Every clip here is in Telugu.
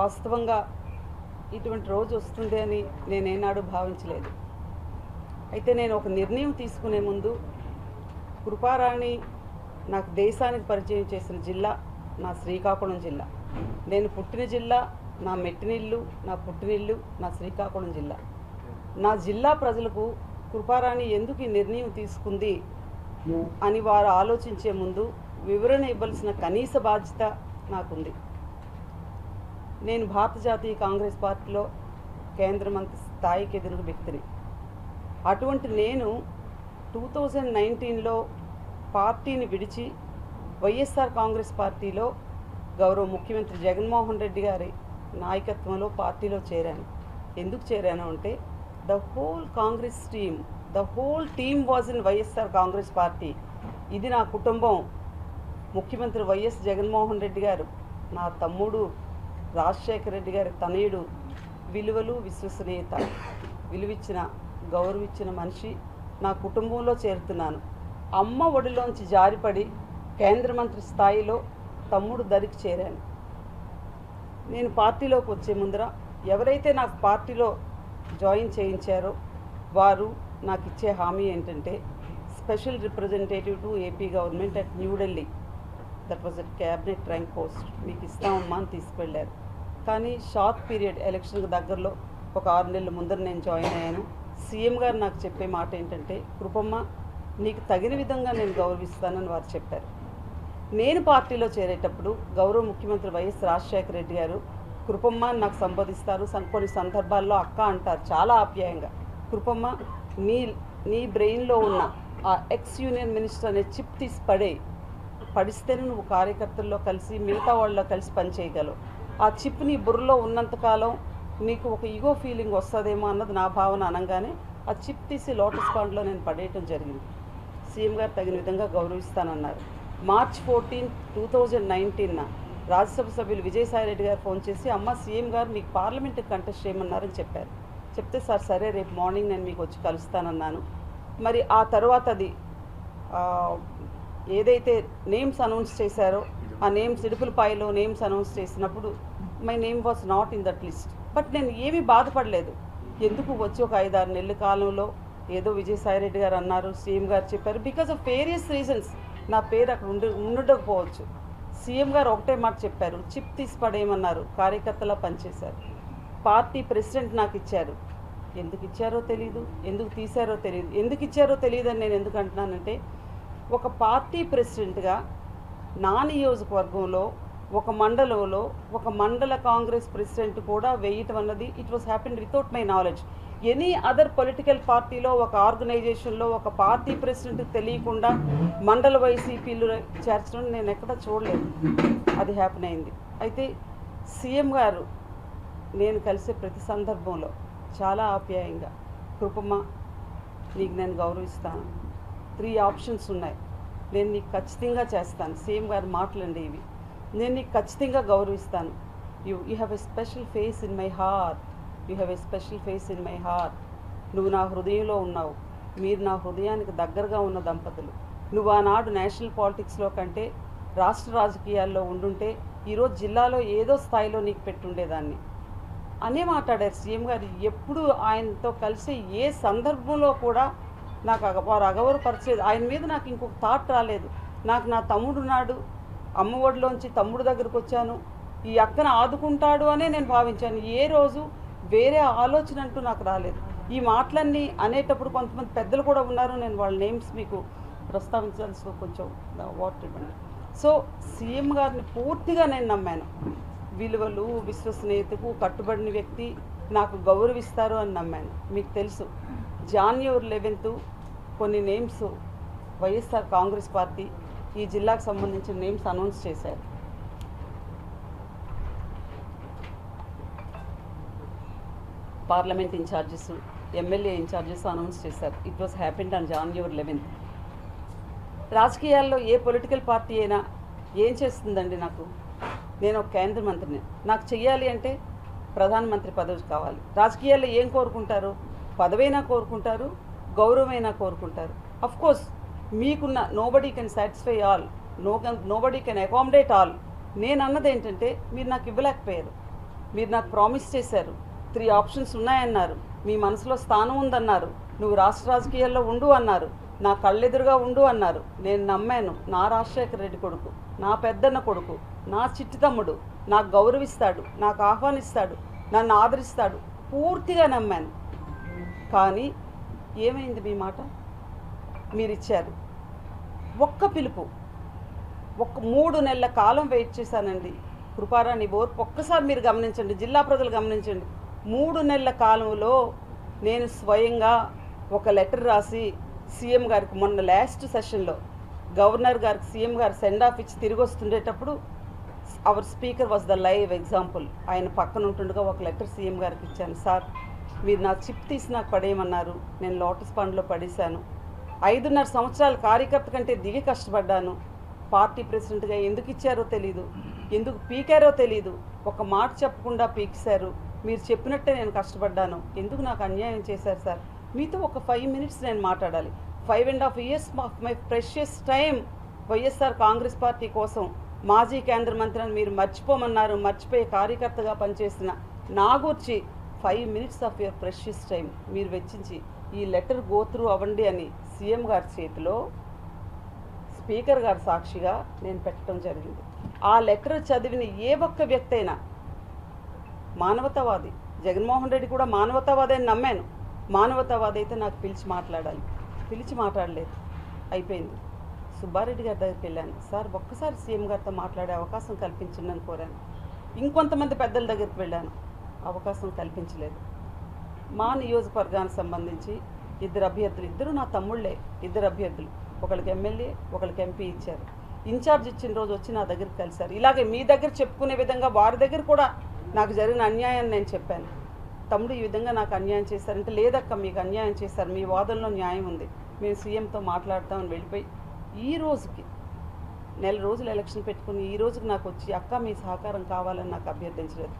వాస్తవంగా ఇటువంటి రోజు వస్తుంది అని నేనేనాడు భావించలేదు. అయితే నేను ఒక నిర్ణయం తీసుకునే ముందు కృపారాణి నాకు దేశానికి పరిచయం చేసిన జిల్లా నా శ్రీకాకుళం జిల్లా. నేను పుట్టిన జిల్లా నా మెట్టినిల్లు నా పుట్టినిల్లు నా శ్రీకాకుళం జిల్లా. నా జిల్లా ప్రజలకు కృపారాణి ఎందుకు ఈ నిర్ణయం తీసుకుంది అని వారు ఆలోచించే ముందు వివరణ ఇవ్వాల్సిన కనీస బాధ్యత నాకుంది. నేను భారత జాతీయ కాంగ్రెస్ పార్టీలో కేంద్ర మంత్రి స్థాయికి ఎదిగిన వ్యక్తిని. అటువంటి నేను టూ థౌజండ్ నైన్టీన్లో పార్టీని విడిచి వైఎస్ఆర్ కాంగ్రెస్ పార్టీలో గౌరవ ముఖ్యమంత్రి జగన్మోహన్ రెడ్డి గారి నాయకత్వంలో పార్టీలో చేరాను. ఎందుకు చేరాను అంటే the whole Congress team the whole team was in YSR Congress party. ఇది నా కుటుంబం. ముఖ్యమంత్రి వైఎస్ జగన్మోహన్ రెడ్డి గారు నా తమ్ముడు రాజశేఖర రెడ్డి గారి తనయుడు విలువలు విశ్వసనీయత. విలువిచ్చిన గౌరవించిన మనిషి నా కుటుంబంలో చేరుతున్నాను. అమ్మ ఒడిలోంచి జారిపడి కేంద్ర మంత్రి స్థాయిలో తమ్ముడు దరికి చేరాను. నేను పార్టీలోకి వచ్చే ముందర ఎవరైతే నాకు పార్టీలో జాయిన్ చేయించారో వారు నాకు ఇచ్చే హామీ ఏంటంటే special representative to AP government at New Delhi that was at cabinet rank post. మీకు ఇస్తామమ్మా అని తీసుకువెళ్ళారు కానీ షార్ట్ పీరియడ్ ఎలక్షన్కి దగ్గరలో ఒక ఆరు నెలల ముందర నేను జాయిన్ అయ్యాను. సీఎం గారు నాకు చెప్పే మాట ఏంటంటే కృపమ్మ నీకు తగిన విధంగా నేను గౌరవిస్తానని వారు చెప్పారు. నేను పార్టీలో చేరేటప్పుడు గౌరవ ముఖ్యమంత్రి వైఎస్ రాజశేఖర రెడ్డి గారు కృపమ్మ నాకు సంబోధిస్తారు. కొన్ని సందర్భాల్లో అక్క అంటారు చాలా ఆప్యాయంగా. కృపమ్మ నీ నీ బ్రెయిన్లో ఉన్న ఆ ఎక్స్ యూనియన్ మినిస్టర్ అనే చిప్ తీసి పడే పడిస్తేనే నువ్వు కార్యకర్తల్లో కలిసి మిగతా వాళ్ళలో కలిసి పనిచేయగలవు. ఆ చిప్ నీ బుర్రలో ఉన్నంతకాలం నీకు ఒక ఈగో ఫీలింగ్ వస్తుందేమో అన్నది నా భావన అనగానే ఆ చిప్ తీసి లోటస్ పాండ్లో నేను పడేయటం జరిగింది. సీఎం గారు తగిన విధంగా గౌరవిస్తానన్నారు. మార్చ్ ఫోర్టీన్ టూ థౌజండ్ నైన్టీన్న రాజ్యసభ సభ్యులు విజయసాయిరెడ్డి గారు ఫోన్ చేసి అమ్మ సీఎం గారు మీకు పార్లమెంట్కి కంటెస్ట్ చేయమన్నారని చెప్పారు. చెప్తే సార్ సరే రేపు మార్నింగ్ నేను మీకు వచ్చి కలుస్తానన్నాను. మరి ఆ తర్వాత అది ఏదైతే నేమ్స్ అనౌన్స్ చేశారో ఆ నేమ్స్ ఇడుపులపాయలో నేమ్స్ అనౌన్స్ చేసినప్పుడు my name was not in that list but నేను ఏమీ బాధపడలేదు. ఎందుకు వచ్చి ఒక ఐదారు నెలల కాలంలో ఏదో విజయసాయిరెడ్డి గారు అన్నారు సీఎం గారు చెప్పారు. బికాస్ ఆఫ్ వేరియస్ రీజన్స్ నా పేరు అక్కడ ఉండి ఉండకపోవచ్చు. సీఎం గారు ఒకటే మాట చెప్పారు చిప్ తీసి పడేయమన్నారు కార్యకర్తలా పనిచేశారు. పార్టీ ప్రెసిడెంట్ నాకు ఇచ్చారు. ఎందుకు ఇచ్చారో తెలియదు ఎందుకు తీశారో తెలియదు ఎందుకు ఇచ్చారో తెలియదు అని నేను ఎందుకు అంటున్నానంటే ఒక పార్టీ ప్రెసిడెంట్గా నా నియోజకవర్గంలో ఒక మండలంలో ఒక మండల కాంగ్రెస్ ప్రెసిడెంట్ కూడా వేయటం అన్నది it was happen without my knowledge any other political పార్టీలో ఒక ఆర్గనైజేషన్లో ఒక పార్టీ ప్రెసిడెంట్ తెలియకుండా మండల వైసీపీలు చేర్చడం నేను ఎక్కడ చూడలేదు. అది హ్యాపెన్ అయింది. అయితే సీఎం గారు నేను కలిసే ప్రతి సందర్భంలో చాలా ఆప్యాయంగా కృపమ్మ నీకు నేను గౌరవిస్తాను. త్రీ ఆప్షన్స్ ఉన్నాయి. నేను నీకు ఖచ్చితంగా చేస్తాను. సేమ్ గారు మాటలండి ఇవి. నేను నీకు ఖచ్చితంగా గౌరవిస్తాను. You you have a special face in my heart you have a special face in my heart నువ్వు నా హృదయంలో ఉన్నావు. మీరు నా హృదయానికి దగ్గరగా ఉన్న దంపతులు. నువ్వు ఆనాడు నేషనల్ పాలిటిక్స్లో కంటే రాష్ట్ర రాజకీయాల్లో ఉండుంటే ఈరోజు జిల్లాలో ఏదో స్థాయిలో నీకు పెట్టుండేదాన్ని. అనే మాట్లాడారు సీఎం గారు. ఎప్పుడు ఆయనతో కలిసి ఏ సందర్భంలో కూడా నాకు అగ- వారు అగౌరవపరచలేదు ఆయన మీద నాకు ఇంకొక థాట్ రాలేదు. నాకు నా తమ్ముడు ఉన్నాడు. అమ్మ ఒడిలోంచి తమ్ముడు దగ్గరకు వచ్చాను. ఈ అక్కను ఆదుకుంటాడు అనే నేను భావించాను. ఏ రోజు వేరే ఆలోచన అంటూ నాకు రాలేదు. ఈ మాటలన్నీ అనేటప్పుడు కొంతమంది పెద్దలు కూడా ఉన్నారు. నేను వాళ్ళ నేమ్స్ మీకు ప్రస్తావించాల్సి కొంచెం వాటర్ ఇవ్వండి. సో సీఎం గారిని పూర్తిగా నేను నమ్మాను. విలువలు విశ్వసనీయతకు కట్టుబడిన వ్యక్తి నాకు గౌరవిస్తారు అని నమ్మాను. మీకు తెలుసు. జాన్యువరి లెవెన్త్ కొన్ని నేమ్స్ వైఎస్ఆర్ కాంగ్రెస్ పార్టీ ఈ జిల్లాకు సంబంధించిన నేమ్స్ అనౌన్స్ చేశారు. Parliament incharges MLA incharges announce చేశారు. It was happened on January eleventh రాజకీయాల్లో ఏ పొలిటికల్ పార్టీ అయినా ఏం చేస్తుందండి నాకు? నేను ఒక కేంద్ర మంత్రిని. నాకు చెయ్యాలి అంటే ప్రధానమంత్రి పదవి కావాలి. రాజకీయాల్లో ఏం కోరుకుంటారు? పదవైనా కోరుకుంటారు గౌరవమైనా కోరుకుంటారు. అఫ్ కోర్స్ మీకున్న nobody can satisfy all no nobody can accommodate all నేను అన్నది ఏంటంటే మీరు నాకు ఇవ్వలేకపోయారు. మీరు నాకు ప్రామిస్ చేశారు. త్రీ ఆప్షన్స్ ఉన్నాయన్నారు. మీ మనసులో స్థానం ఉందన్నారు. నువ్వు రాష్ట్ర రాజకీయాల్లో ఉండు అన్నారు. నా కళ్ళెదురుగా ఉండు అన్నారు. నేను నమ్మాను. నా రాజశేఖర రెడ్డి కొడుకు నా పెద్దన్న కొడుకు నా చిట్టి తమ్ముడు నాకు గౌరవిస్తాడు నాకు ఆహ్వానిస్తాడు నన్ను ఆదరిస్తాడు. పూర్తిగా నమ్మాను. కానీ ఏమైంది మీ మాట? మీరిచ్చారు. ఒక్క పిలుపు ఒక్క మూడు నెలల కాలం వెయిట్ చేశానండి. కృపారాణి ఓర్పు ఒక్కసారి మీరు గమనించండి జిల్లా ప్రజలు గమనించండి. మూడు నెలల కాలంలో నేను స్వయంగా ఒక లెటర్ రాసి సీఎం గారికి మొన్న లాస్ట్ సెషన్లో గవర్నర్ గారికి సీఎం గారు సెండ్ ఆఫ్ ఇచ్చి తిరిగి వస్తుండేటప్పుడు our speaker was the live example. ఆయన పక్కన ఉంటుండగా ఒక లెటర్ సీఎం గారికి ఇచ్చాను. సార్ మీరు నా చిప్ తీసి నాకు పడేయమన్నారు. నేను లోటస్ పండ్లో పడేశాను. ఐదున్నర సంవత్సరాల కార్యకర్త కంటే దిగి కష్టపడ్డాను. పార్టీ ప్రెసిడెంట్గా ఎందుకు ఇచ్చారో తెలీదు. ఎందుకు పీకారో తెలీదు. ఒక మాట చెప్పకుండా పీకిశారు. మీరు చెప్పినట్టే నేను కష్టపడ్డాను. ఎందుకు నాకు అన్యాయం చేశారు సార్? మీతో ఒక ఫైవ్ మినిట్స్ నేను మాట్లాడాలి. Five and half years of my precious time YSR Congress party కోసం. మాజీ కేంద్ర మంత్రి అని మీరు మర్చిపోమన్నారు. మర్చిపోయే కార్యకర్తగా పనిచేసిన నా గురించి five minutes of your precious time మీరు వెచ్చించి ఈ లెటర్ గోత్రూ అవ్వండి అని సీఎం గారి చేతిలో స్పీకర్ గారి సాక్షిగా నేను పెట్టడం జరిగింది. ఆ లెటర్ చదివిన ఏ ఒక్క వ్యక్తి అయినా మానవతావాది జగన్మోహన్ రెడ్డి కూడా మానవతావాది అని నమ్మాను. మానవతావాది అయితే నాకు పిలిచి మాట్లాడాలి. పిలిచి మాట్లాడలేదు. అయిపోయింది. సుబ్బారెడ్డి గారి దగ్గరికి వెళ్ళాను. సార్ ఒక్కసారి సీఎం గారితో మాట్లాడే అవకాశం కల్పించండి అని కోరాను. ఇంకొంతమంది పెద్దల దగ్గరికి వెళ్ళాను. అవకాశం కల్పించలేదు. మా నియోజకవర్గానికి సంబంధించి ఇద్దరు అభ్యర్థులు ఇద్దరు నా తమ్ముళ్ళే ఇద్దరు అభ్యర్థులు. ఒకరికి ఎమ్మెల్యే ఒకరికి ఎంపీ ఇచ్చారు. ఇన్ఛార్జ్ ఇచ్చిన రోజు వచ్చి నా దగ్గరికి కలిశారు. ఇలాగే మీ దగ్గర చెప్పుకునే విధంగా వారి దగ్గర కూడా నాకు జరిగిన అన్యాయాన్ని నేను చెప్పాను. తమ్ముడు ఈ విధంగా నాకు అన్యాయం చేశారంటే లేదక్క మీకు అన్యాయం చేశారు. మీ వాదనలో న్యాయం ఉంది. మేము సీఎంతో మాట్లాడతామని వెళ్ళిపోయి ఈ రోజుకి నెల రోజులు ఎలక్షన్ పెట్టుకుని ఈ రోజుకి నాకు వచ్చి అక్క మీ సహకారం కావాలని నాకు అభ్యర్థించలేదు.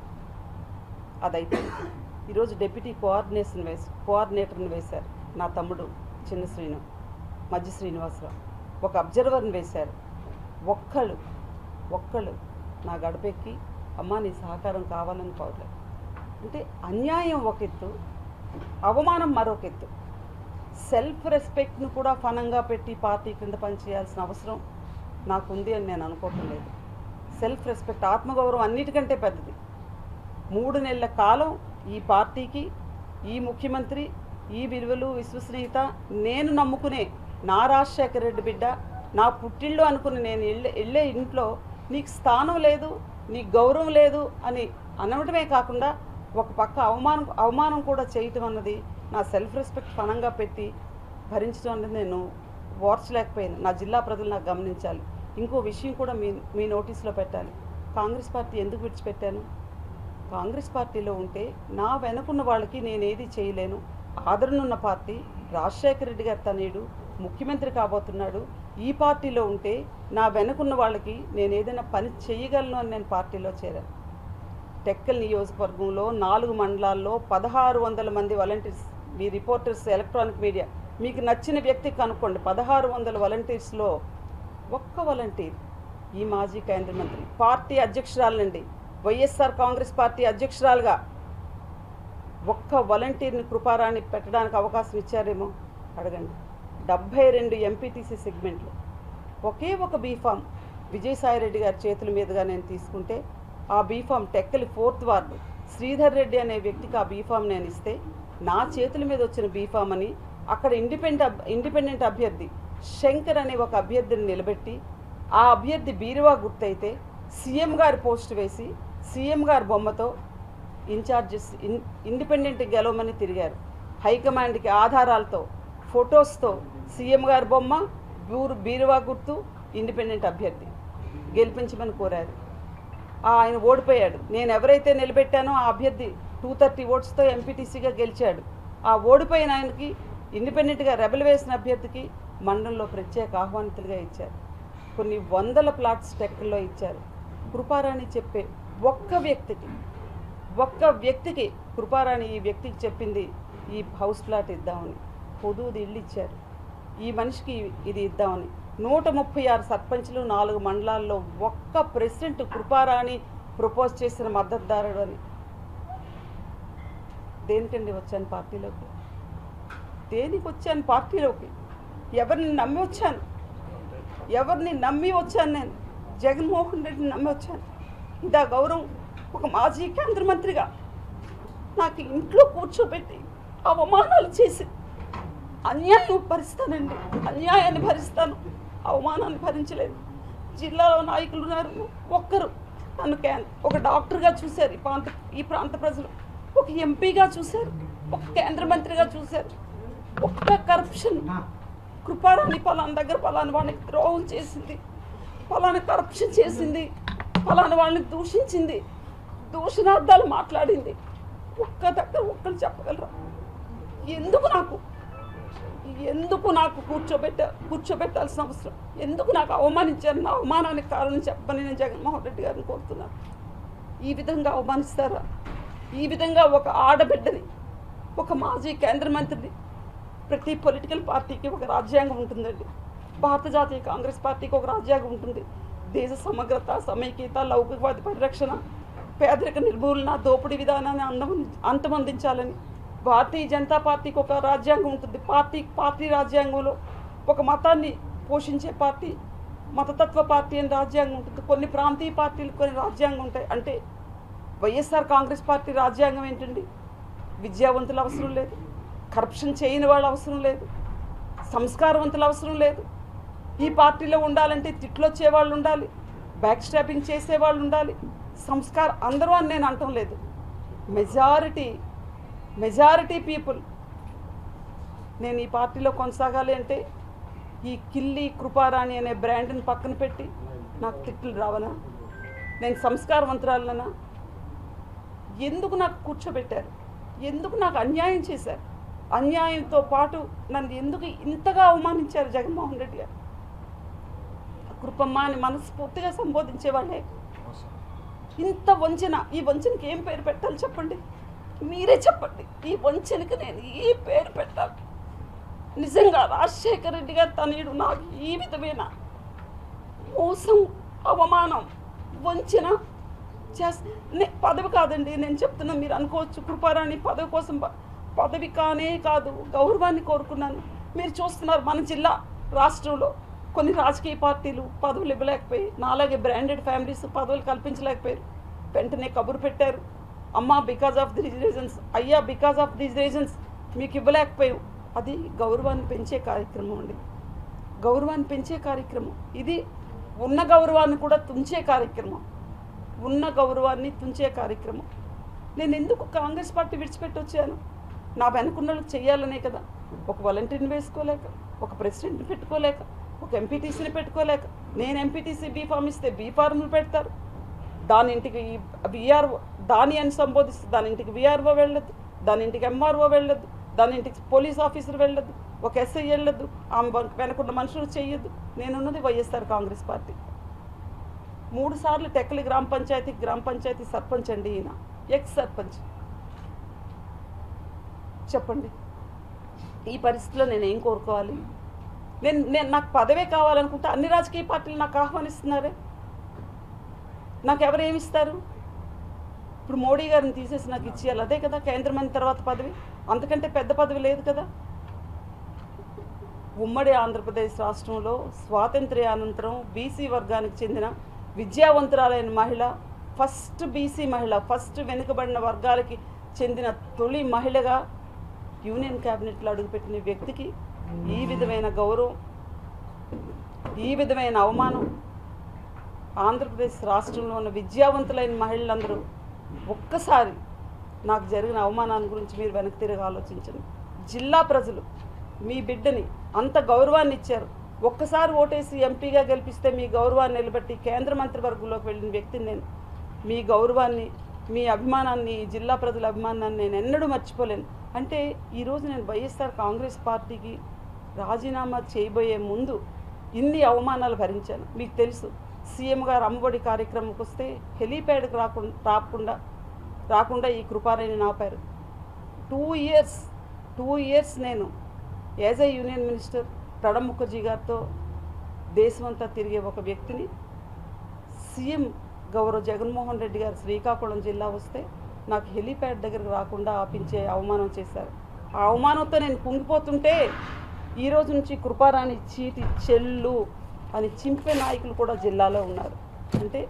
అదైపోయింది ఈరోజు డెప్యూటీ కోఆర్డినేషన్ వేసి కోఆర్డినేటర్ని వేశారు నా తమ్ముడు చిన్న శ్రీను మధ్య శ్రీనివాసరావు. ఒక అబ్జర్వర్ని వేశారు. ఒక్కళ్ళు ఒక్కళ్ళు నా గడపెక్కి అమ్మ నీ సహకారం కావాలని కోరలేదు. అంటే అన్యాయం ఒక ఎత్తు అవమానం మరొక ఎత్తు. సెల్ఫ్ రెస్పెక్ట్ను కూడా ఫనంగా పెట్టి పార్టీ కింద పనిచేయాల్సిన అవసరం నాకుంది అని నేను అనుకోవటం లేదు. సెల్ఫ్ రెస్పెక్ట్ ఆత్మగౌరవం అన్నిటికంటే పెద్దది. మూడు నెలల కాలం ఈ పార్టీకి ఈ ముఖ్యమంత్రి ఈ విలువలు విశ్వసనీయత నేను నమ్ముకునే నా రాజశేఖర రెడ్డి బిడ్డ నా పుట్టిళ్ళు అనుకుని నేను వెళ్ళే వెళ్ళే ఇంట్లో నీకు స్థానం లేదు నీకు గౌరవం లేదు అని అనవటమే కాకుండా ఒక పక్క అవమానం అవమానం కూడా చేయటం అన్నది నా సెల్ఫ్ రెస్పెక్ట్ పణంగా పెట్టి భరించడం అనేది నేను ఓర్చలేకపోయాను. నా జిల్లా ప్రజలు నాకు గమనించాలి. ఇంకో విషయం కూడా మీ మీ నోటీస్లో పెట్టాలి. కాంగ్రెస్ పార్టీ ఎందుకు విడిచిపెట్టాను? కాంగ్రెస్ పార్టీలో ఉంటే నా వెనకున్న వాళ్ళకి నేనేది చేయలేను. ఆదరణున్న పార్టీ రాజశేఖర రెడ్డి గారి తనేడు ముఖ్యమంత్రి కాబోతున్నాడు. ఈ పార్టీలో ఉంటే నా వెనకున్న వాళ్ళకి నేను ఏదైనా పని చేయగలను అని నేను పార్టీలో చేరాను. టెక్కల్ నియోజకవర్గంలో నాలుగు మండలాల్లో పదహారు వందల మంది వాలంటీర్స్ మీ రిపోర్టర్స్ ఎలక్ట్రానిక్ మీడియా. మీకు నచ్చిన వ్యక్తి కనుక్కోండి. పదహారు వందల వాలంటీర్స్లో ఒక్క వాలంటీర్ ఈ మాజీ కేంద్ర మంత్రి. పార్టీ అధ్యక్షురాలండి. వైఎస్ఆర్ కాంగ్రెస్ పార్టీ అధ్యక్షురాలుగా ఒక్క వాలంటీర్ని కృపారాణి పెట్టడానికి అవకాశం ఇచ్చారేమో అడగండి. డెబ్భై రెండు ఎంపీటీసీ సెగ్మెంట్లు. ఒకే ఒక బీఫామ్ విజయసాయిరెడ్డి గారి చేతుల మీదుగా నేను తీసుకుంటే ఆ B form Tekkali fourth ward Sridhar Reddy అనే వ్యక్తికి ఆ బీఫామ్ నేను ఇస్తే నా చేతుల మీద వచ్చిన బీఫామ్ అని అక్కడ ఇండిపెండెంట్ ఇండిపెండెంట్ అభ్యర్థి శంకర్ అనే ఒక అభ్యర్థిని నిలబెట్టి ఆ అభ్యర్థి బీరువా గుర్తయితే సీఎం గారి పోస్ట్ వేసి సీఎం గారి బొమ్మతో ఇన్ఛార్జెస్ ఇన్ ఇండిపెండెంట్ గెలవమని తిరిగారు. హైకమాండ్కి ఆధారాలతో ఫొటోస్తో సీఎం గారి బొమ్మ బూరు బీరువా గుర్తు ఇండిపెండెంట్ అభ్యర్థి గెలిపించమని కోరారు. ఆయన ఓడిపోయాడు. నేను ఎవరైతే నిలబెట్టానో ఆ అభ్యర్థి టూ థర్టీ ఓట్స్తో ఎంపీటీసీగా గెలిచాడు. ఆ ఓడిపోయిన ఆయనకి ఇండిపెండెంట్గా రెబల్ వేసిన అభ్యర్థికి మండలంలో ప్రత్యేక ఆహ్వానితులుగా ఇచ్చారు. కొన్ని వందల ప్లాట్స్ టెక్కల్లో ఇచ్చారు. కృపారాణి చెప్పే ఒక్క వ్యక్తికి ఒక్క వ్యక్తికి కృపారాణి ఈ వ్యక్తికి చెప్పింది ఈ హౌస్ ప్లాట్ ఇద్దామని. పొదువుది ఇల్లు ఇచ్చారు. ఈ మనిషికి ఇది ఇద్దామని. నూట ముప్పై ఆరు సర్పంచ్లు నాలుగు మండలాల్లో ఒక్క ప్రెసిడెంట్ కృపారాణి ప్రపోజ్ చేసిన మద్దతుదారుడు అని. దేనికండి వచ్చాను పార్టీలోకి? దేనికి వచ్చాను పార్టీలోకి? ఎవరిని నమ్మి వచ్చాను? ఎవరిని నమ్మి వచ్చాను నేను? జగన్మోహన్ రెడ్డిని నమ్మి వచ్చాను. ఇదా గౌరవం ఒక మాజీ కేంద్ర మంత్రిగా నాకు ఇంట్లో కూర్చోబెట్టి అవమానాలు చేసి అన్యాయం భరిస్తానండి. అన్యాయాన్ని భరిస్తాను. అవమానాన్ని భరించలేదు. జిల్లాలో నాయకులు ఉన్నారు. ఒక్కరు నన్ను ఒక డాక్టర్గా చూశారు. ఈ ప్రాంత ఈ ప్రాంత ప్రజలు. ఒక ఎంపీగా చూశారు. ఒక కేంద్ర మంత్రిగా చూశారు. ఒక్క కరప్షన్ కృపారాణి పలానా దగ్గర పలానా వాడిని ద్రోహం చేసింది. పలానా కరప్షన్ చేసింది. పలానా వాళ్ళని దూషించింది. దూషణార్థాలు మాట్లాడింది. ఒక్క దగ్గర ఒక్కరు చెప్పగలరా? ఎందుకు నాకు? ఎందుకు నాకు కూర్చోబెట్ట కూర్చోబెట్టాల్సిన అవసరం? ఎందుకు నాకు అవమానించారు? నా అవమానానికి కారణం చెప్పని నేను జగన్మోహన్ రెడ్డి గారిని కోరుతున్నాను ఈ విధంగా అవమానిస్తారా? ఈ విధంగా ఒక ఆడబిడ్డని ఒక మాజీ కేంద్ర మంత్రిని ప్రతి పొలిటికల్ పార్టీకి ఒక రాజ్యాంగం ఉంటుందండి. భారత జాతీయ కాంగ్రెస్ పార్టీకి ఒక రాజ్యాంగం ఉంటుంది. దేశ సమగ్రత సమైక్యత లౌకికవాద పరిరక్షణ పేదరిక నిర్మూలన దోపిడీ విధానాన్ని అందం అంతమందించాలని భారతీయ జనతా పార్టీకి ఒక రాజ్యాంగం ఉంటుంది. పార్టీ పార్టీ రాజ్యాంగంలో ఒక మతాన్ని పోషించే పార్టీ మతతత్వ పార్టీ అని రాజ్యాంగం ఉంటుంది. కొన్ని ప్రాంతీయ పార్టీలు కొన్ని రాజ్యాంగం ఉంటాయి. అంటే వైఎస్ఆర్ కాంగ్రెస్ పార్టీ రాజ్యాంగం ఏంటండి? విద్యావంతులు అవసరం లేదు. కరప్షన్ చేయని వాళ్ళు అవసరం లేదు. సంస్కారవంతులు అవసరం లేదు. ఈ పార్టీలో ఉండాలంటే తిట్లు వచ్చేవాళ్ళు ఉండాలి బ్యాక్ స్టాపింగ్ చేసేవాళ్ళు ఉండాలి. సంస్కారం అందరూ అని నేను అంటం లేదు. Majority majority people. నేను ఈ పార్టీలో కొనసాగాలి అంటే ఈ కిల్లి కృపారాణి అనే బ్రాండ్ని పక్కన పెట్టి నాకు తిట్లు రావనా? నేను సంస్కారవంతురాలనా? ఎందుకు నాకు కూర్చోబెట్టారు? ఎందుకు నాకు అన్యాయం చేశారు? అన్యాయంతో పాటు నన్ను ఎందుకు ఇంతగా అవమానించారు జగన్మోహన్ రెడ్డి గారు? కృపమ్మ అని మనస్ఫూర్తిగా సంబోధించే వాళ్ళే. ఇంత వంచన ఈ వంచనకి ఏం పేరు పెట్టాలి చెప్పండి? మీరే చెప్పండి. ఈ వంచనకి నేను ఏ పేరు పెట్టాలి. నిజంగా రాజశేఖర రెడ్డి గారు తనయుడు నాకు ఈ విధమైన మోసం అవమానం వంచన చేస్ నే పదవి కాదండి నేను చెప్తున్నా మీరు అనుకోవచ్చు. కృపారాణి పదవి కోసం పదవి కానే కాదు గౌరవాన్ని కోరుకున్నాను. మీరు చూస్తున్నారు మన జిల్లా రాష్ట్రంలో. కొన్ని రాజకీయ పార్టీలు పదవులు ఇవ్వలేకపోయి నాలాగే బ్రాండెడ్ ఫ్యామిలీస్ పదవులు కల్పించలేకపోయారు. వెంటనే కబురు పెట్టారు. అమ్మా బికాజ్ ఆఫ్ దీస్ రీజన్స్ అయ్యా బికాజ్ ఆఫ్ దీస్ రీజన్స్ మీకు ఇవ్వలేకపోయావు. అది గౌరవాన్ని పెంచే కార్యక్రమం అండి. గౌరవాన్ని పెంచే కార్యక్రమం. ఇది ఉన్న గౌరవాన్ని కూడా తుంచే కార్యక్రమం. ఉన్న గౌరవాన్ని తుంచే కార్యక్రమం. నేను ఎందుకు కాంగ్రెస్ పార్టీ విడిచిపెట్టి వచ్చాను నా వెనుకున్నలకు చేయాలనే కదా. ఒక వాలంటీర్ని వేసుకోలేక ఒక ప్రెసిడెంట్ని పెట్టుకోలేక ఒక ఎంపీటీసీని పెట్టుకోలేక నేను ఎంపీటీసీ బీ ఫామ్ ఇస్తే బీ ఫార్ములు పెడతారు. దాని ఇంటికి బీఆర్ఓ దాని అని సంబోధిస్తే దాని ఇంటికి బీఆర్ఓ వెళ్ళొద్దు దాని ఇంటికి ఎంఆర్ఓ వెళ్ళదు దాని ఇంటికి పోలీస్ ఆఫీసర్ వెళ్ళొద్దు ఒక ఎస్ఐ వెళ్ళదు ఆమె వెనకున్న మనుషులు చేయొద్దు నేనున్నది వైఎస్ఆర్ కాంగ్రెస్ పార్టీ. మూడు సార్లు టెక్కలి గ్రామ పంచాయతీ గ్రామ పంచాయతీ సర్పంచ్ అండి ఈయన ఎక్స్ సర్పంచ్. చెప్పండి. ఈ పరిస్థితిలో నేను ఏం కోరుకోవాలి? నేను నేను నాకు పదవే కావాలనుకుంటే అన్ని రాజకీయ పార్టీలు నాకు ఆహ్వానిస్తున్నారే. నాకు ఎవరు ఏమి ఇస్తారు? ఇప్పుడు మోడీ గారిని తీసేసి నాకు ఇచ్చేయాలి. అదే కదా కేంద్రమైన తర్వాత పదవి. అంతకంటే పెద్ద పదవి లేదు కదా. ఉమ్మడి ఆంధ్రప్రదేశ్ రాష్ట్రంలో స్వాతంత్ర్య అనంతరం బీసీ వర్గానికి చెందిన విద్యావంతురాలైన మహిళ ఫస్ట్ బీసీ మహిళ ఫస్ట్ వెనుకబడిన వర్గాలకి చెందిన తొలి మహిళగా యూనియన్ క్యాబినెట్లో అడుగుపెట్టిన వ్యక్తికి ఈ విధమైన గౌరవం ఈ విధమైన అవమానం ఆంధ్రప్రదేశ్ రాష్ట్రంలో ఉన్న విద్యావంతులైన మహిళలందరూ ఒక్కసారి నాకు జరిగిన అవమానాన్ని గురించి మీరు వెనక్కి తిరిగి ఆలోచించండి. జిల్లా ప్రజలు మీ బిడ్డని అంత గౌరవాన్ని ఇచ్చారు. ఒక్కసారి ఓటేసి ఎంపీగా గెలిపిస్తే మీ గౌరవాన్ని నిలబెట్టి కేంద్ర మంత్రివర్గంలోకి వెళ్ళిన వ్యక్తిని నేను. మీ గౌరవాన్ని మీ అభిమానాన్ని జిల్లా ప్రజల అభిమానాన్ని నేను ఎన్నడూ మర్చిపోలేను. అంటే ఈరోజు నేను వైఎస్ఆర్ కాంగ్రెస్ పార్టీకి రాజీనామా చేయబోయే ముందు ఇన్ని అవమానాలు భరించాను. మీకు తెలుసు సీఎం గారు అమ్మఒడి కార్యక్రమంకి వస్తే హెలీప్యాడ్కి రాకుండా రాకుండా రాకుండా ఈ కృపారాయణ ఆపారు టూ ఇయర్స్ టూ ఇయర్స్ నేను as a union minister Pranab Mukherjee గారితో దేశమంతా తిరిగే ఒక వ్యక్తిని సీఎం గౌరవ్ జగన్మోహన్ రెడ్డి గారు శ్రీకాకుళం జిల్లా వస్తే నాకు హెలీప్యాడ్ దగ్గరకు రాకుండా ఆపించే అవమానం చేశారు. ఆ అవమానంతో నేను కుంగిపోతుంటే ఈ రోజు నుంచి కృపారాణి చీటి చెల్లు అని చింపే నాయకులు కూడా జిల్లాలో ఉన్నారు. అంటే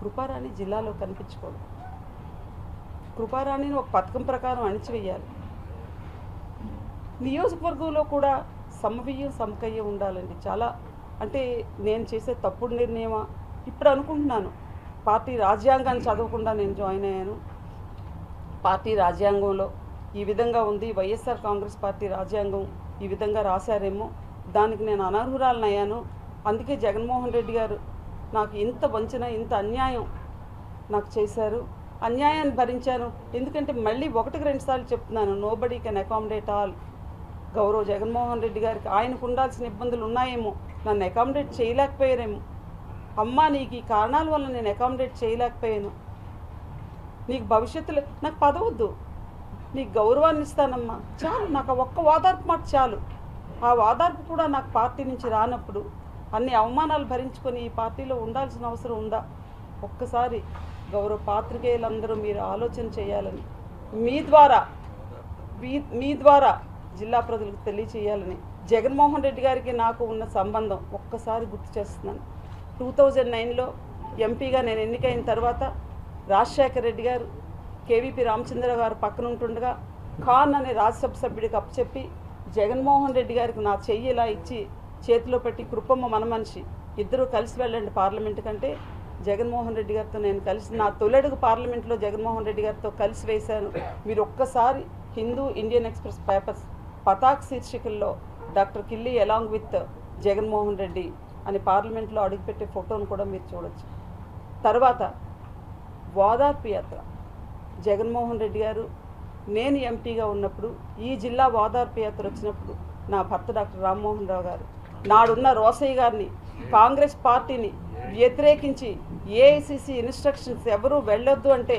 కృపారాణి జిల్లాలో కనిపించుకోదు కృపారాణిని ఒక పథకం ప్రకారం అణిచివేయాలి. నియోజకవర్గంలో కూడా సమవ్యం సమకయ్య ఉండాలండి. చాలా అంటే నేను చేసే తప్పుడు నిర్ణయమా? ఇప్పుడు అనుకుంటున్నాను. పార్టీ రాజ్యాంగాన్ని చదవకుండా నేను జాయిన్ అయ్యాను. పార్టీ రాజ్యాంగంలో ఈ విధంగా ఉంది. వైఎస్ఆర్ కాంగ్రెస్ పార్టీ రాజ్యాంగం ఈ విధంగా రాశారేమో. దానికి నేను అనర్హురాలనయ్యాను. అందుకే జగన్మోహన్ రెడ్డి గారు నాకు ఇంత వంచన ఇంత అన్యాయం నాకు చేశారు. అన్యాయాన్ని భరించాను. ఎందుకంటే మళ్ళీ ఒకటికి రెండు సార్లు చెప్తున్నాను నోబడీ కెన్ అకామిడేట్ ఆల్ గౌరవ్ జగన్మోహన్ రెడ్డి గారికి ఆయనకు ఉండాల్సిన ఇబ్బందులు ఉన్నాయేమో. నన్ను అకామిడేట్ చేయలేకపోయారేమో. అమ్మా నీకు ఈ కారణాల వల్ల నేను అకామిడేట్ చేయలేకపోయాను. నీకు భవిష్యత్తులో నాకు పదవద్దు. నీకు గౌరవాన్ని ఇస్తానమ్మా. చాలు నాకు ఒక్క వాదార్పు మాట చాలు. ఆ వాదార్పు కూడా నాకు పార్టీ నుంచి రానప్పుడు అన్ని అవమానాలు భరించుకొని ఈ పార్టీలో ఉండాల్సిన అవసరం ఉందా? ఒక్కసారి గౌరవ పాత్రికేయులందరూ మీరు ఆలోచన చేయాలని మీ ద్వారా మీ మీ ద్వారా జిల్లా ప్రజలకు తెలియచేయాలని జగన్మోహన్ రెడ్డి గారికి నాకు ఉన్న సంబంధం ఒక్కసారి గుర్తు చేస్తున్నాను. టూ థౌజండ్ నైన్లో ఎంపీగా నేను ఎన్నికైన తర్వాత రాజశేఖర రెడ్డి గారు కేవీపీ రామచంద్ర గారు పక్కన ఉంటుండగా ఖాన్ అనే రాజ్యసభ సభ్యుడికి అప్పచెప్పి జగన్మోహన్ రెడ్డి గారికి నా చెయ్యి ఇలా ఇచ్చి చేతిలో పెట్టి కృపమ్మ మన మనిషి ఇద్దరు కలిసి వెళ్ళండి పార్లమెంట్ కంటే. జగన్మోహన్ రెడ్డి గారితో నేను కలిసి నా తొలడుగు పార్లమెంట్లో జగన్మోహన్ రెడ్డి గారితో కలిసి వేశాను. మీరు ఒక్కసారి హిందూ ఇండియన్ ఎక్స్ప్రెస్ పేపర్స్ పతాక్ శీర్షికల్లో doctor Killi along with Jaganmohan Reddy అని పార్లమెంట్లో అడుగుపెట్టే ఫోటోను కూడా మీరు చూడొచ్చు. తర్వాత ఓదార్పు యాత్ర. జగన్మోహన్ రెడ్డి గారు నేను ఎంపీగా ఉన్నప్పుడు ఈ జిల్లా ఓదార్పు యాత్ర వచ్చినప్పుడు నా భర్త డాక్టర్ రామ్మోహన్ రావు గారు నాడున్న రోసయ్య గారిని కాంగ్రెస్ పార్టీని వ్యతిరేకించి ఏఐసిసి ఇన్స్ట్రక్షన్స్ ఎవరూ వెళ్ళొద్దు అంటే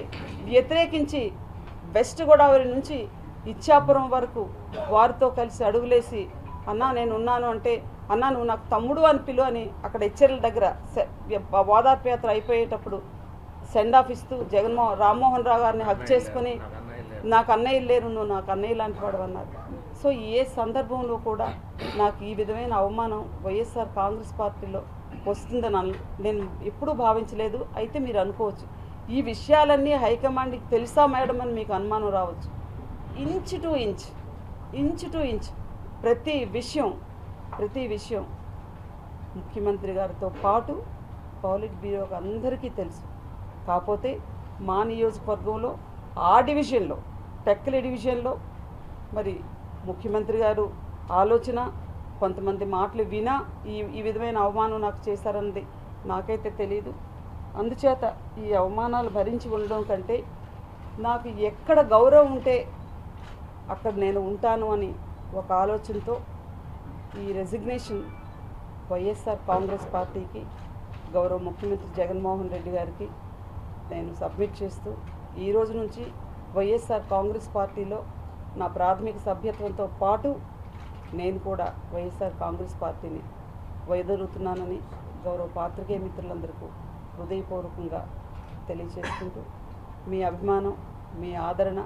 వ్యతిరేకించి వెస్ట్ గోదావరి నుంచి ఇచ్చాపురం వరకు వారితో కలిసి అడుగులేసి అన్నా నేను ఉన్నాను అంటే అన్నా నువ్వు నాకు తమ్ముడు అని పిలు అని అక్కడ హెచ్చర్ల దగ్గర ఓదార్పు యాత్ర అయిపోయేటప్పుడు సెండ్ ఆఫ్ ఇస్తూ జగన్మోహన్ రామ్మోహన్ రావు గారిని హక్ చేసుకుని నాకు అన్నయ్య లేరు నువ్వు నాకు అన్నయ్య లాంటి వాడు అన్నారు. సో ఏ సందర్భంలో కూడా నాకు ఈ విధమైన అవమానం వైఎస్ఆర్ కాంగ్రెస్ పార్టీలో వస్తుందని అన్- నేను ఎప్పుడూ భావించలేదు. అయితే మీరు అనుకోవచ్చు ఈ విషయాలన్నీ హైకమాండ్కి తెలుసా మేడం అని మీకు అనుమానం రావచ్చు. Inch to inch inch to inch ప్రతి విషయం ప్రతి విషయం ముఖ్యమంత్రి గారితో పాటు పౌలిట్ బ్యూరోకి అందరికీ తెలుసు. కాకపోతే మా నియోజకవర్గంలో ఆ డివిజన్లో టెక్కలి డివిజన్లో మరి ముఖ్యమంత్రి గారు ఆలోచన కొంతమంది మాటలు వినా ఈ ఈ విధమైన అవమానం నాకు చేశారన్నది నాకైతే తెలియదు అందుచేత ఈ అవమానాలు భరించి ఉండడం కంటే నాకు ఎక్కడ గౌరవం ఉంటే అక్కడ నేను ఉంటాను అని ఒక ఆలోచనతో ఈ రెసిగ్నేషన్ వైఎస్ఆర్ కాంగ్రెస్ పార్టీకి గౌరవ ముఖ్యమంత్రి జగన్మోహన్ రెడ్డి గారికి నేను సబ్మిట్ చేస్తూ ఈ రోజు నుంచి వైఎస్ఆర్ కాంగ్రెస్ పార్టీలో నా ప్రాథమిక సభ్యత్వంతో పాటు నేను కూడా వైఎస్ఆర్ కాంగ్రెస్ పార్టీని వైదొలుగుతున్నానని గౌరవ పాత్రికేయ మిత్రులందరికీ హృదయపూర్వకంగా తెలియచేసుకుంటూ మీ అభిమానం మీ ఆదరణ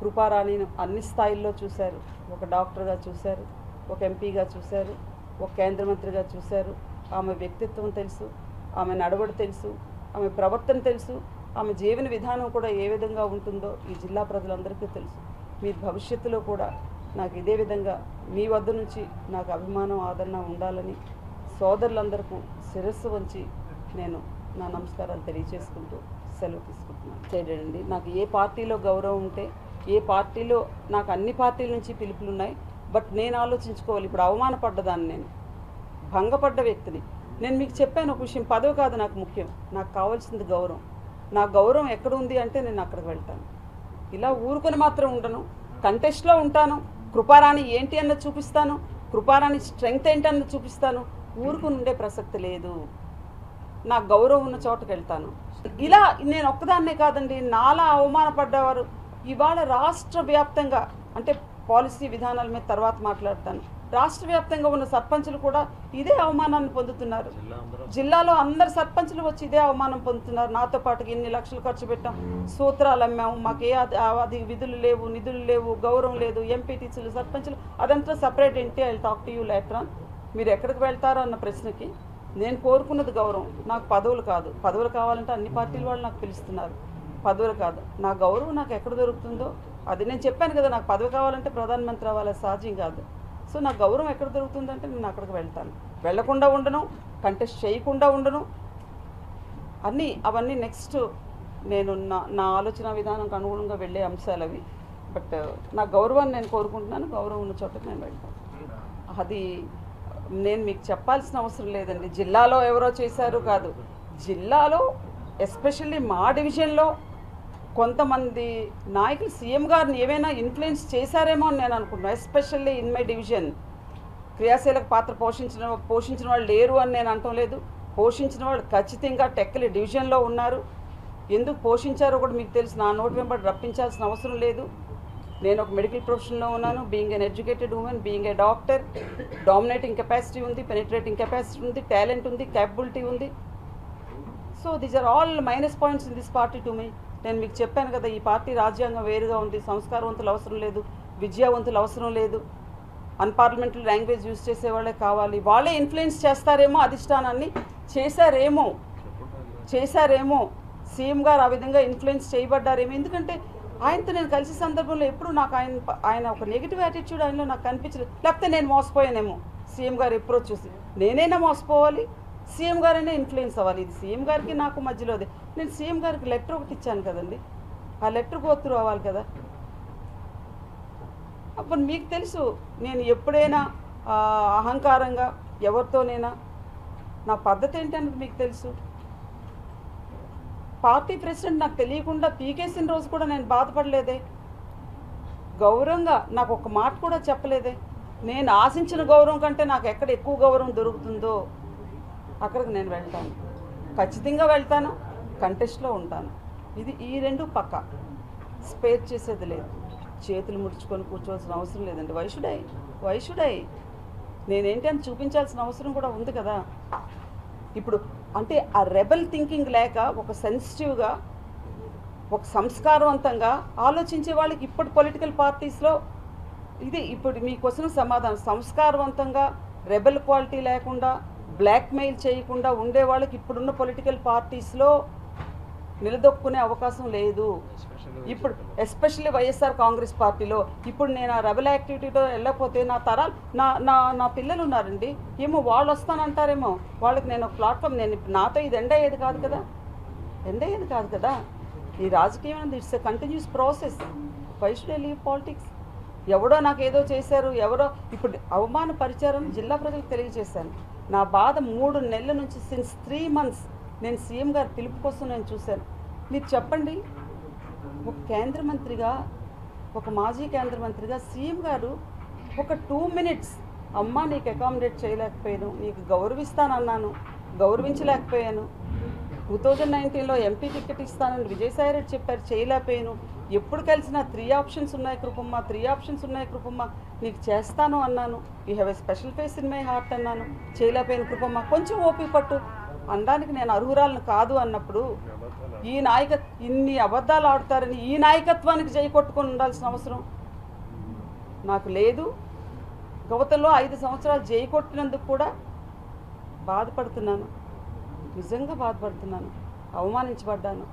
కృపారాణిని అన్ని స్థాయిల్లో చూశారు. ఒక డాక్టర్గా చూశారు ఒక ఎంపీగా చూశారు ఒక కేంద్ర మంత్రిగా చూశారు. ఆమె వ్యక్తిత్వం తెలుసు ఆమె నడవడి తెలుసు ఆమె ప్రవర్తన తెలుసు. ఆమె జీవన విధానం కూడా ఏ విధంగా ఉంటుందో ఈ జిల్లా ప్రజలందరికీ తెలుసు. మీ భవిష్యత్తులో కూడా నాకు ఇదే విధంగా మీ వద్ద నుంచి నాకు అభిమానం ఆదరణ ఉండాలని సోదరులందరికీ శిరస్సు వంచి నేను నా నమస్కారాలు తెలియచేసుకుంటూ సెలవు తీసుకుంటున్నాను. చేయడండి నాకు ఏ పార్టీలో గౌరవం ఉంటే ఏ పార్టీలో నాకు అన్ని పార్టీల నుంచి పిలుపులు ఉన్నాయి బట్ నేను ఆలోచించుకోవాలి. ఇప్పుడు అవమానపడ్డదాన్ని నేను భంగపడ్డ వ్యక్తిని. నేను మీకు చెప్పాను ఒక విషయం పదవి కాదు నాకు ముఖ్యం. నాకు కావాల్సింది గౌరవం. నా గౌరవం ఎక్కడ ఉంది అంటే నేను అక్కడికి వెళ్తాను. ఇలా ఊరుకొని మాత్రం ఉండను. కంటెస్ట్లో ఉంటాను. కృపారాణి ఏంటి అన్నది చూపిస్తాను. కృపారాణి స్ట్రెంగ్త్ ఏంటి అన్నది చూపిస్తాను. ఊరుకుని ఉండే ప్రసక్తి లేదు. నా గౌరవం ఉన్న చోటకి వెళ్తాను. ఇలా నేను ఒక్కదాన్నే కాదండి నాలా అవమానపడ్డవారు. ఇవాళ రాష్ట్ర వ్యాప్తంగా అంటే పాలసీ విధానాల మీద తర్వాత మాట్లాడతాను. రాష్ట్ర వ్యాప్తంగా ఉన్న సర్పంచులు కూడా ఇదే అవమానాన్ని పొందుతున్నారు. జిల్లాలో అందరు సర్పంచులు వచ్చి ఇదే అవమానం పొందుతున్నారు. నాతో పాటు ఇన్ని లక్షలు ఖర్చు పెట్టాం. సూత్రాలు అమ్మాము. మాకు ఏ అది విధులు లేవు నిధులు లేవు గౌరవం లేదు ఎంపీటీసీలు సర్పంచులు అదంతా సపరేట్ ఏంటి I talk to you letter మీరు ఎక్కడికి వెళ్తారో అన్న ప్రశ్నకి నేను కోరుకున్నది గౌరవం. నాకు పదవులు కాదు. పదవులు కావాలంటే అన్ని పార్టీల వాళ్ళు నాకు పిలుస్తున్నారు. పదవులు కాదు. నా గౌరవం నాకు ఎక్కడ దొరుకుతుందో అది నేను చెప్పాను కదా. నాకు పదవి కావాలంటే ప్రధానమంత్రి అవ్వాలి సహజం కాదు. సో నాకు గౌరవం ఎక్కడ దొరుకుతుందంటే నేను అక్కడికి వెళ్తాను. వెళ్ళకుండా ఉండను కంటెస్ట్ చేయకుండా ఉండను. అన్నీ అవన్నీ నెక్స్ట్ నేను నా నా ఆలోచన విధానంకి అనుగుణంగా వెళ్ళే అంశాలు అవి. బట్ uh, నా గౌరవాన్ని నేను కోరుకుంటున్నాను. గౌరవం ఉన్న చోటకి నేను వెళ్తాను. అది నేను మీకు చెప్పాల్సిన అవసరం లేదండి. జిల్లాలో ఎవరో చేశారు కాదు. జిల్లాలో ఎస్పెషల్లీ మా డివిజన్లో కొంతమంది నాయకులు సీఎం గారిని ఏమైనా ఇన్ఫ్లుయెన్స్ చేశారేమో అని నేను అనుకుంటున్నాను ఎస్పెషల్లీ ఇన్ మై డివిజన్ క్రియాశీలక పాత్ర పోషించిన పోషించిన వాళ్ళు లేరు అని నేను అనటం లేదు. పోషించిన వాళ్ళు ఖచ్చితంగా టెక్కలి డివిజన్లో ఉన్నారు. ఎందుకు పోషించారో కూడా మీకు తెలుసు నా నోటి వెంబడి రప్పించాల్సిన అవసరం లేదు. నేను ఒక మెడికల్ ప్రొఫెషన్లో ఉన్నాను being an educated women being a doctor dominating capacity ఉంది పెనిట్రేటింగ్ కెపాసిటీ ఉంది టాలెంట్ ఉంది క్యాపబిలిటీ ఉంది. So these are all minus points in this party to me నేను మీకు చెప్పాను కదా ఈ పార్టీ రాజ్యాంగం వేరుగా ఉంది సంస్కారవంతులు అవసరం లేదు విద్యావంతులు అవసరం లేదు. అన్పార్లమెంటరీ లాంగ్వేజ్ యూజ్ చేసే వాళ్ళే కావాలి. వాళ్ళే ఇన్ఫ్లుయెన్స్ చేస్తారేమో అధిష్టానాన్ని చేశారేమో చేశారేమో. సీఎం గారు ఆ విధంగా ఇన్ఫ్లుయెన్స్ చేయబడ్డారేమో. ఎందుకంటే ఆయనతో నేను కలిసే సందర్భంలో ఎప్పుడు నాకు ఆయన ఆయన ఒక నెగిటివ్ యాటిట్యూడ్ ఆయనలో నాకు కనిపించలేదు. లేకపోతే నేను మోసపోయానేమో. సీఎం గారు ఎప్పుడో చూసి నేనైనా మోసపోవాలి. సీఎం గారైనా ఇన్ఫ్లుయెన్స్ అవ్వాలి. ఇది సీఎం గారికి నాకు మధ్యలోది నేను సీఎం గారికి లెటర్ ఒకటి ఇచ్చాను కదండి. ఆ లెటర్ గోత్రు అవ్వాలి కదా. అప్పుడు మీకు తెలుసు నేను ఎప్పుడైనా అహంకారంగా ఎవరితోనైనా నా పద్ధతి ఏంటన్నది మీకు తెలుసు. పార్టీ ప్రెసిడెంట్ నాకు తెలియకుండా పీకేసిన రోజు కూడా నేను బాధపడలేదే. గౌరవంగా నాకు ఒక మాట కూడా చెప్పలేదే. నేను ఆశించిన గౌరవం కంటే నాకు ఎక్కడ ఎక్కువ గౌరవం దొరుకుతుందో. అక్కడికి నేను వెళ్తాను. ఖచ్చితంగా వెళ్తాను. కంటెస్ట్లో ఉంటాను. ఇది ఈ రెండు పక్క. స్పేర్ చేసేది లేదు. చేతులు ముడుచుకొని కూర్చోవాల్సిన అవసరం లేదండి. వైషుడై వైషుడై నేనేంటి అని చూపించాల్సిన అవసరం కూడా ఉంది కదా. ఇప్పుడు అంటే ఆ రెబల్ థింకింగ్ లేక ఒక సెన్సిటివ్గా ఒక సంస్కారవంతంగా ఆలోచించే వాళ్ళకి ఇప్పుడు పొలిటికల్ పార్టీస్లో ఇది ఇప్పుడు మీ క్వశ్చన్ సమాధానం. సంస్కారవంతంగా రెబల్ క్వాలిటీ లేకుండా బ్లాక్మెయిల్ చేయకుండా ఉండే వాళ్ళకి ఇప్పుడున్న పొలిటికల్ పార్టీస్లో నిలదొక్కునే అవకాశం లేదు. ఇప్పుడు ఎస్పెషల్లీ వైఎస్ఆర్ కాంగ్రెస్ పార్టీలో ఇప్పుడు నేను ఆ రెబల్ యాక్టివిటీలో వెళ్ళకపోతే నా తరాలు నా నా నా పిల్లలు ఉన్నారండి. ఏమో వాళ్ళు వస్తానంటారేమో. వాళ్ళకి నేను ప్లాట్ఫామ్ నేను నాతో ఇది ఎండ్ అయ్యేది కాదు కదా. ఎండ్ అయ్యేది కాదు కదా. ఈ రాజకీయం అనేది it's a continuous process why should I leave politics ఎవడో నాకు ఏదో చేశారు ఎవరో ఇప్పుడు అవమానపరిచారని జిల్లా ప్రజలకు తెలియజేశాను. నా బాధ మూడు నెలల నుంచి సిన్స్ త్రీ మంత్స్ నేను సీఎం గారు పిలుపు కోసం నేను చూశాను. మీరు చెప్పండి ఒక కేంద్ర మంత్రిగా ఒక మాజీ కేంద్ర మంత్రిగా సీఎం గారు ఒక టూ మినిట్స్ అమ్మ నీకు అకామిడేట్ చేయలేకపోయాను నీకు గౌరవిస్తానన్నాను గౌరవించలేకపోయాను. టూ థౌజండ్ నైన్టీన్లో ఎంపీ టికెట్ ఇస్తానని విజయసాయి రెడ్డి చెప్పారు చేయలేకపోయాను. ఎప్పుడు కలిసినా త్రీ ఆప్షన్స్ ఉన్నాయి కృపమ్మ త్రీ ఆప్షన్స్ ఉన్నాయి కృపమ్మ. నీకు చేస్తాను అన్నాను. You have a special face in my heart అన్నాను. చేయలేకపోయాను కృపమ్మ. కొంచెం ఓపిక పట్టు. అనడానికి నేను అర్హురాలను కాదు అన్నప్పుడు ఈ నాయక ఇన్ని అబద్ధాలు ఆడతారని ఈ నాయకత్వానికి జై కొట్టుకొని ఉండాల్సిన అవసరం నాకు లేదు. గవతలో ఐదు సంవత్సరాలు జై కొట్టినందుకు కూడా బాధపడుతున్నాను. నిజంగా బాధపడుతున్నాను. అవమానించబడ్డాను.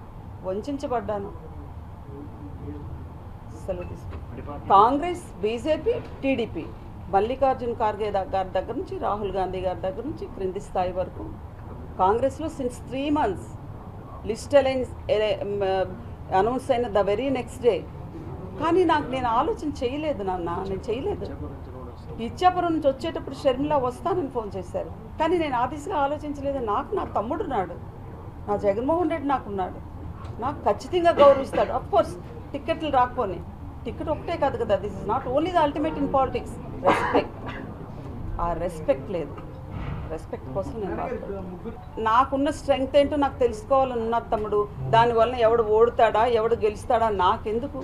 వంచబడ్డాను. సెలవు కాంగ్రెస్ బీజేపీ టీడీపీ. మల్లికార్జున్ ఖార్గే గారి దగ్గర నుంచి రాహుల్ గాంధీ గారి దగ్గర నుంచి క్రింది స్థాయి వరకు. కాంగ్రెస్లో since three months list alliance announce అయిన ద వెరీ నెక్స్ట్ డే. కానీ నాకు నేను ఆలోచన చేయలేదు నాన్న నేను చేయలేదు. ఇచ్చాపురం నుంచి వచ్చేటప్పుడు షర్మిల వస్తానని ఫోన్ చేశారు. కానీ నేను ఆ దిశగా ఆలోచించలేదు. నాకు నా తమ్ముడు ఉన్నాడు. నా జగన్మోహన్ రెడ్డి నాకున్నాడు. నాకు ఖచ్చితంగా గౌరవిస్తాడు. అఫ్ కోర్స్ టికెట్లు రాకపోని. టికెట్ ఒకటే కాదు కదా this is not only the ultimate in politics respect ఆ రెస్పెక్ట్ లేదు. రెస్పెక్ట్ కోసం నేను. నాకున్న స్ట్రెంగ్త్ ఏంటో నాకు తెలుసుకోవాలని ఉన్నది తమ్ముడు. దానివల్ల ఎవడు ఓడుతాడా ఎవడు గెలుస్తాడా నాకెందుకు?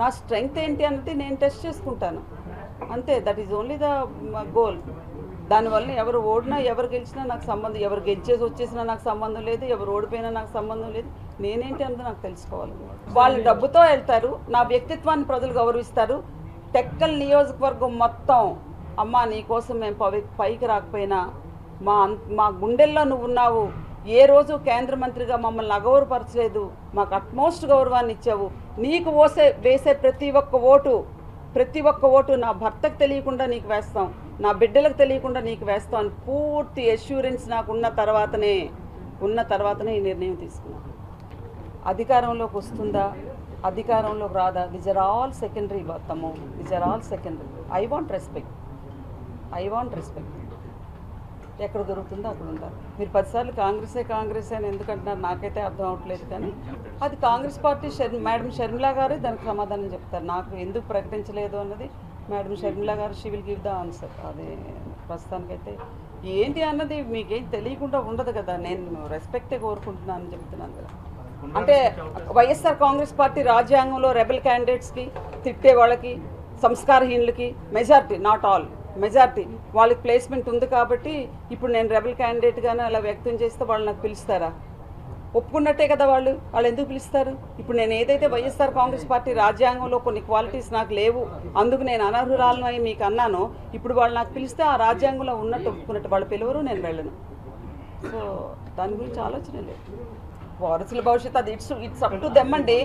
నా స్ట్రెంగ్త్ ఏంటి అన్నది నేను టెస్ట్ చేసుకుంటాను. అంతే that is only the goal దానివల్ల ఎవరు ఓడినా ఎవరు గెలిచినా నాకు సంబంధం ఎవరు గెలిచేసి వచ్చేసినా నాకు సంబంధం లేదు ఎవరు ఓడిపోయినా నాకు సంబంధం లేదు. నేనేంటి అన్నది నాకు తెలుసుకోవాలి. వాళ్ళు డబ్బుతో వెళ్తారు నా వ్యక్తిత్వాన్ని ప్రజలు గౌరవిస్తారు. టెక్కల్ నియోజకవర్గం మొత్తం అమ్మా నీకోసం మేము పవి- పైకి రాకపోయినా మా మా గుండెల్లో నువ్వు ఉన్నావు ఏ రోజు కేంద్ర మంత్రిగా మమ్మల్ని అగౌరవపరచలేదు మాకు అట్మోస్ట్ గౌరవాన్ని ఇచ్చావు. నీకు ఓసే వేసే ప్రతి ఒక్క ఓటు ప్రతి ఒక్క ఓటు నా భర్తకు తెలియకుండా నీకు వేస్తాం. నా బిడ్డలకు తెలియకుండా నీకు వేస్తాను. పూర్తి అష్యూరెన్స్ నాకు ఉన్న తర్వాతనే ఉన్న తర్వాతనే ఈ నిర్ణయం తీసుకున్నాను. అధికారంలోకి వస్తుందా? అధికారంలోకి రాదా? These are all secondary thumb these are all secondary I want respect I want respect ఎక్కడ దొరుకుతుందో అక్కడ ఉంటారు మీరు పదిసార్లు కాంగ్రెసే కాంగ్రెస్ అని ఎందుకంటున్నారు? నాకైతే అర్థం అవట్లేదు కానీ అది కాంగ్రెస్ పార్టీ షర్ మేడం షర్మిలా గారే దానికి సమాధానం చెప్తారు. నాకు ఎందుకు ప్రకటించలేదు అన్నది మేడం షర్మిలా గారు she will give the answer అది ప్రస్తుతానికైతే ఏంటి అన్నది మీకేం తెలియకుండా ఉండదు కదా. నేను రెస్పెక్టే కోరుకుంటున్నానని చెప్తున్నాను కదా. అంటే వైఎస్ఆర్ కాంగ్రెస్ పార్టీ రాజ్యాంగంలో రెబల్ క్యాండిడేట్స్కి తిట్టే వాళ్ళకి సంస్కారహీనులకి మెజార్టీ నాట్ ఆల్ మెజార్టీ వాళ్ళకి ప్లేస్మెంట్ ఉంది కాబట్టి ఇప్పుడు నేను రెబల్ క్యాండిడేట్గానే అలా వ్యక్తం చేస్తే వాళ్ళు నాకు పిలుస్తారా? ఒప్పుకున్నట్టే కదా వాళ్ళు? వాళ్ళు ఎందుకు పిలుస్తారు? ఇప్పుడు నేను ఏదైతే వైఎస్ఆర్ కాంగ్రెస్ పార్టీ రాజ్యాంగంలో కొన్ని క్వాలిటీస్ నాకు లేవు అందుకు నేను అనర్హురాలను అని మీకు అన్నాను ఇప్పుడు వాళ్ళు నాకు పిలిస్తే ఆ రాజ్యాంగంలో ఉన్నట్టు ఒప్పుకున్నట్టు వాళ్ళు పిలువరు నేను వెళ్ళను. సో దాని గురించి ఆలోచన లేదు. వారసుల భవిష్యత్తు అది ఇట్స్ ఇట్స్ అప్ టు దెమ్మండి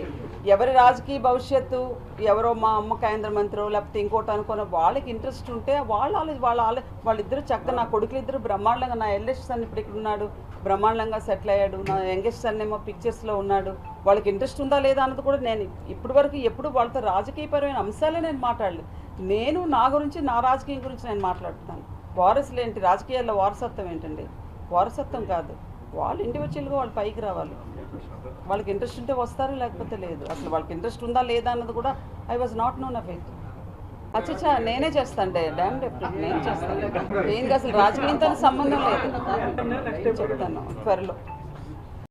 ఎవరి రాజకీయ భవిష్యత్తు ఎవరో మా అమ్మ కేంద్ర మంత్రో లేకపోతే ఇంకోటి అనుకున్న వాళ్ళకి ఇంట్రెస్ట్ ఉంటే వాళ్ళ ఆలోచన వాళ్ళ ఆలో వాళ్ళిద్దరు చక్కగా నా కొడుకులు ఇద్దరు బ్రహ్మాండంగా నా ఎల్డెస్ట్ సన్ ఇప్పుడు ఇక్కడ ఉన్నాడు. బ్రహ్మాండంగా సెటిల్ అయ్యాడు. నా యంగెస్ట్ సన్ ఏమో పిక్చర్స్లో ఉన్నాడు. వాళ్ళకి ఇంట్రెస్ట్ ఉందా లేదా అన్నది కూడా నేను ఇప్పటి వరకు ఎప్పుడు వాళ్ళతో రాజకీయపరమైన అంశాలే నేను మాట్లాడలేదు. నేను నా గురించి నా రాజకీయం గురించి నేను మాట్లాడుతున్నాను. వారసులు ఏంటి? రాజకీయాల్లో వారసత్వం ఏంటండి? వారసత్వం కాదు. వాళ్ళు ఇండివిజువల్గా వాళ్ళు పైకి రావాలి. వాళ్ళకి ఇంట్రెస్ట్ ఉంటే వస్తారు లేకపోతే లేదు? అసలు వాళ్ళకి ఇంట్రెస్ట్ ఉందా లేదా అన్నది కూడా I was not known of it అచ్చచ్చా నేనే చేస్తాను డ్యామ్ నేను చేస్తాను. దేనికి అసలు రాజకీయంతో సంబంధం లేదు. చెప్తాను? త్వరలో.